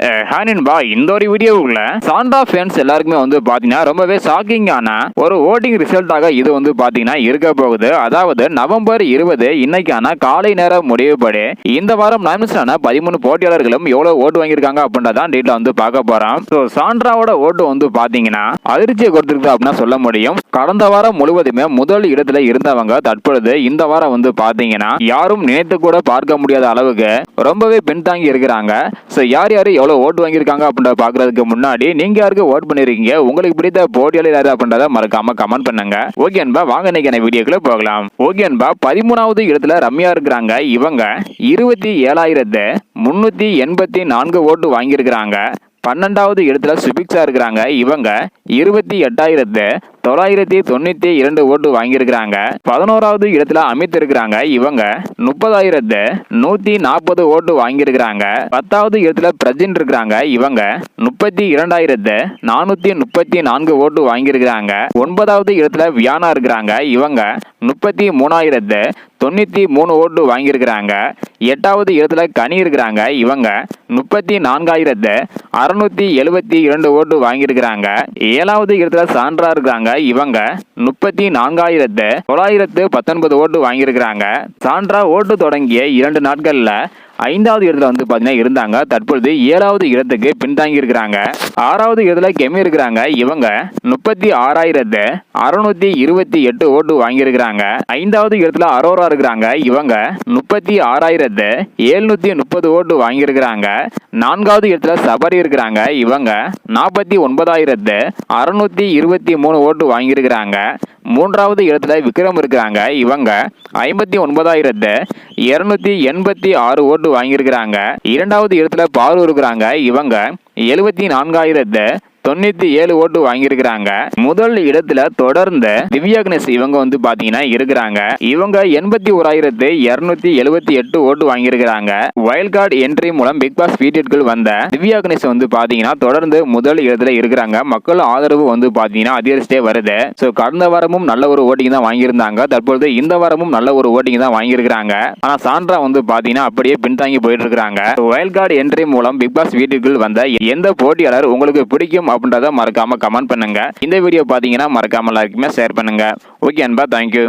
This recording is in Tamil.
All right. ஹானின்பா இந்த ஒரு வீடியோவுக்குள்ள சாண்டா ஃபேன்ஸ் எல்லாருக்குமே வந்து பாத்தீங்கன்னா ரொம்பவே ஷாக்கிங்கான ஒரு ஓட்டிங் ரிசல்ட்டாக இது வந்து பாத்தீங்கன்னா இருக்க போகுது. அதாவது நவம்பர் இருபது இன்னைக்கான காலை நேர முடிவுபடி இந்த வாரம் நாமினேஷனான பதிமூணு போட்டியாளர்களும் எவ்வளவு ஓட்டு வாங்கியிருக்காங்க அப்படின்றதான் டீட்டில் வந்து பார்க்க போறோம். ஸோ சாண்ட்ராவோட ஓட்டு வந்து பாத்தீங்கன்னா அதிர்ச்சியை கொடுத்துருக்கு அப்படின்னா சொல்ல முடியும். கடந்த வாரம் முழுவதுமே முதல் இடத்துல இருந்தவங்க தற்பொழுது இந்த வாரம் வந்து பாத்தீங்கன்னா யாரும் நினைத்து கூட பார்க்க முடியாத அளவுக்கு ரொம்பவே பின்தாங்கி இருக்கிறாங்க. ஸோ யார் யார் எவ்வளோ ஓட்டு வாங்கியிருக்காங்க அப்படின்றத பார்க்கறதுக்கு முன்னாடி நீங்க யாருக்கு ஓட் பண்ணிருக்கீங்க? உங்களுக்கு பிடித்த போட்டியாளர் யாரு அப்படின்றத மறக்காம கமெண்ட் பண்ணுங்க. ஓகே அன்பா வாங்க இன்னைக்கு வீடியோக்குள்ள போகலாம். ஓகே அன்பா பதிமூணாவது இடத்துல ரம்யா இருக்கிறாங்க. இவங்க இருபத்தி ஏழாயிரத்து முன்னூத்தி எண்பத்தி நான்கு ஓட்டு வாங்கியிருக்கிறாங்க. பன்னெண்டாவது இடத்துல சுபிக்ஸா இருக்கிறாங்க. இவங்க இருபத்தி எட்டாயிரத்து தொள்ளாயிரத்தி தொண்ணூத்தி இரண்டு ஓட்டு வாங்கியிருக்கிறாங்க. பதினோராவது இடத்துல அமைத்திருக்கிறாங்க இவங்க. முப்பதாயிரத்து நூத்தி நாற்பது ஓட்டு வாங்கியிருக்கிறாங்க. பத்தாவது இடத்துல பிரஜின் இருக்கிறாங்க இவங்க. முப்பத்தி இரண்டாயிரத்து நானூத்தி முப்பத்தி நான்கு ஓட்டு வாங்கியிருக்கிறாங்க. ஒன்பதாவது இடத்துல வியானா இருக்கிறாங்க இவங்க. முப்பத்தி மூணாயிரத்து தொண்ணூத்தி மூணு ஓட்டு வாங்கியிருக்கிறாங்க. எட்டாவது இடத்துல கனி இருக்கிறாங்க இவங்க. முப்பத்தி நான்காயிரத்து அறுநூத்தி எழுபத்தி இரண்டு ஓட்டு வாங்கியிருக்கிறாங்க. ஏழாவது இடத்துல சான்றா இருக்கிறாங்க இவங்க முப்பத்தி நான்காயிரத்து தொள்ளாயிரத்து பத்தொன்பது ஓட்டு வாங்கியிருக்கிறாங்க. சான்றா ஓட்டு தொடங்கிய இரண்டு நாட்கள்ல ஐந்தாவது இடத்துல வந்து பார்த்தீங்கன்னா இருந்தாங்க. தற்பொழுது ஏழாவது இடத்துக்கு பின்தாங்கி இருக்கிறாங்க ஆறாவது இடத்துல கெமி இருக்கிறாங்க. இவங்க முப்பத்தி ஆறாயிரத்து அறுநூத்தி இருபத்தி எட்டு ஓட்டு வாங்கியிருக்கிறாங்க. ஐந்தாவது இடத்துல அரோரா இருக்கிறாங்க. இவங்க முப்பத்தி ஆறாயிரத்து எழுநூத்தி முப்பது ஓட்டு வாங்கியிருக்கிறாங்க. நான்காவது இடத்துல சபரி இருக்கிறாங்க. இவங்க நாற்பத்தி ஒன்பதாயிரத்து அறுநூத்தி இருபத்தி மூணு ஓட்டு வாங்கியிருக்கிறாங்க. மூன்றாவது இடத்துல விக்ரம் இருக்கிறாங்க. இவங்க ஐம்பத்தி ஒன்பதாயிரத்து இருநூத்தி எண்பத்தி ஆறு ஓட்டு வாங்கியிருக்கிறாங்க. இரண்டாவது இடத்துல பாரு இருக்கிறாங்க. இவங்க எழுபத்தி நான்காயிரத்த தொண்ணூத்தி ஏழு ஓட்டு வாங்கியிருக்கிறாங்க. முதல் இடத்துல தொடர்ந்து திவ்யா கணேஷ் இவங்க வந்து பாத்தீங்கன்னா இருக்கிறாங்க. இவங்க எண்பத்தி ஓராயிரத்து இருநூத்தி எழுபத்தி எட்டு ஓட்டு வாங்கியிருக்கிறாங்க. வைல்ட் கார்டு என்ட்ரி மூலம் பிக் பாஸ் வீட்டிற்குள் வந்த திவ்யா கணேஷ் வந்து பாத்தீங்கன்னா தொடர்ந்து முதல் இடத்துல இருக்கிறாங்க. மக்கள் ஆதரவு வந்து பாத்தீங்கன்னா அதிகரிச்சிட்டே வருது. ஸோ கடந்த வாரமும் நல்ல ஒரு ஓட்டிங் தான் வாங்கியிருந்தாங்க. தற்பொழுது இந்த வாரமும் நல்ல ஒரு ஓட்டிங் தான் வாங்கியிருக்கிறாங்க. ஆனா சான்றா வந்து பாத்தீங்கன்னா அப்படியே பின்தாங்கி போயிட்டு இருக்கிறாங்க. வைல்ட் கார்டு என்ட்ரி மூலம் பிக் பாஸ் வீட்டிற்குள் வந்த எந்த போட்டியாளர் உங்களுக்கு பிடிக்கும் அப்படின்றத மறக்காம கமெண்ட் பண்ணுங்க. இந்த வீடியோ பாத்தீங்கன்னா மறக்காம எல்லாருக்குமே ஷேர் பண்ணுங்க. ஓகே அன்பா தேங்க்யூ